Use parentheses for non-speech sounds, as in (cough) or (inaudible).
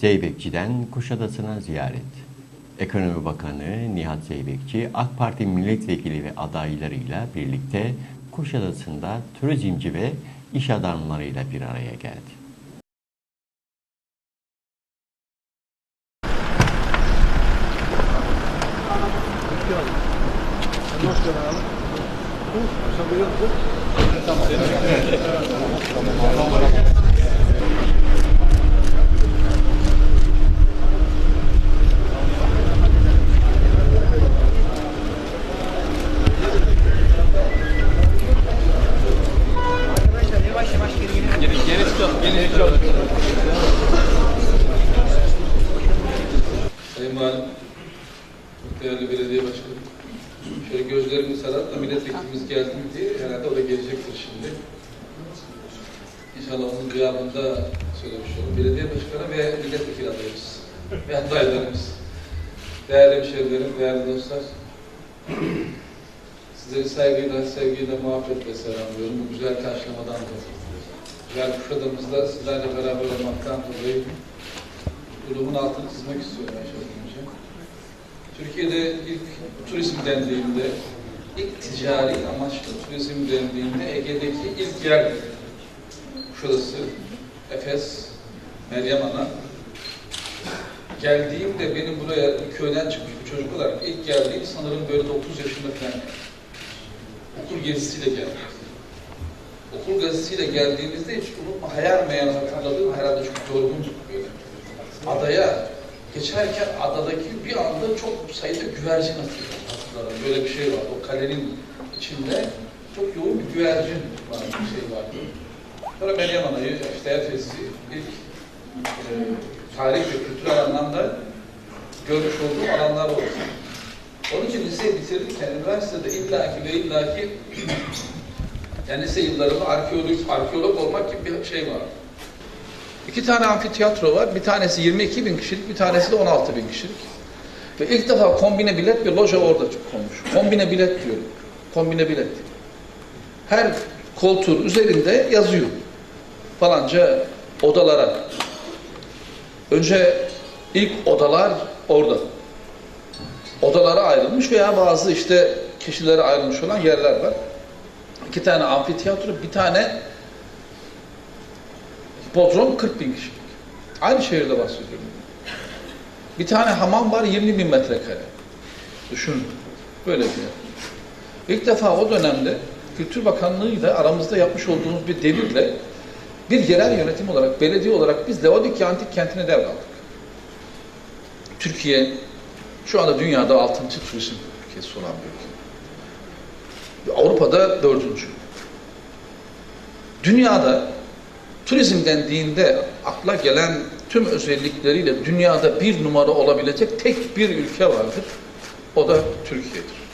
Zeybekçi'den Kuşadası'na ziyaret. Ekonomi Bakanı Nihat Zeybekçi, AK Parti milletvekili ve adaylarıyla birlikte Kuşadası'nda turizmci ve iş adamlarıyla bir araya geldi. Sayın değerli belediye başkanım. Şöyle gözlerimi sarat da milletvekilimiz geldi diye herhalde o da gelecektir şimdi. İnşallah onun gıyabında söylemiş olurum. Belediye başkanı ve milletvekili adayımız ve adaylarımız. Değerli hemşehrilerim, değerli dostlar. Sizleri saygıyla, sevgiyle, muhabbetle selamlıyorum. Bu güzel karşılamadan dolayı. Güzel Kuşadamızda sizlerle beraber olmaktan dolayı durumun altını çizmek istiyorum önce. Türkiye'de ilk turizm dendiğinde, ilk ticari amaçlı turizm dendiğinde Ege'deki ilk yer şurası, Efes, Meryem Ana. Geldiğimde benim buraya köyden çıkmış bir çocuk olarak ilk geldiğim sanırım böyle 9 yaşında falan. Okul gezisiyle geldim. Okul gezisiyle geldiğimizde hiç unutma hayal meyal hatırladığım herhalde çok yorgun böyle adaya geçerken adadaki bir anda çok sayıda güvercin atıyor. Hatırlarım. Böyle bir şey var. O kalenin içinde çok yoğun bir güvercin var. Bir şey vardı. Sonra Meryem Ana'yı, işte Efes'i ilk e, tarih ve kültürel anlamda görmüş olduğum alanlar oldu. Onun için liseyi bitirirken üniversitede illaki ve illaki (clears throat) yani lise yıllarında arkeolog, arkeolog olmak gibi bir şey var. İki tane amfiteyatro var. Bir tanesi 22 bin kişilik, bir tanesi de 16 bin kişilik. Ve ilk defa kombine bilet ve loja orada konmuş. Kombine bilet diyorum. Kombine bilet. Her koltuğun üzerinde yazıyor. Falanca odalara. Önce ilk odalar orada. Odalara ayrılmış veya bazı işte kişilere ayrılmış olan yerler var. İki tane amfiteyatro, bir tane Bodrum 40 bin kişilik. Aynı şehirde bahsediyorum. Bir tane hamam var 20 bin metrekare. Düşünün. Böyle bir yer. İlk defa o dönemde Kültür Bakanlığı ile aramızda yapmış olduğumuz bir devirle bir yerel yönetim olarak, belediye olarak biz Laodikya Antik Kenti'ne devraldık. Türkiye şu anda dünyada 6. turizm ülkesi olan bir ülke. Avrupa'da dördüncü. Dünyada Turizm dendiğinde akla gelen tüm özellikleriyle dünyada bir numara olabilecek tek bir ülke vardır. O da Türkiye'dir.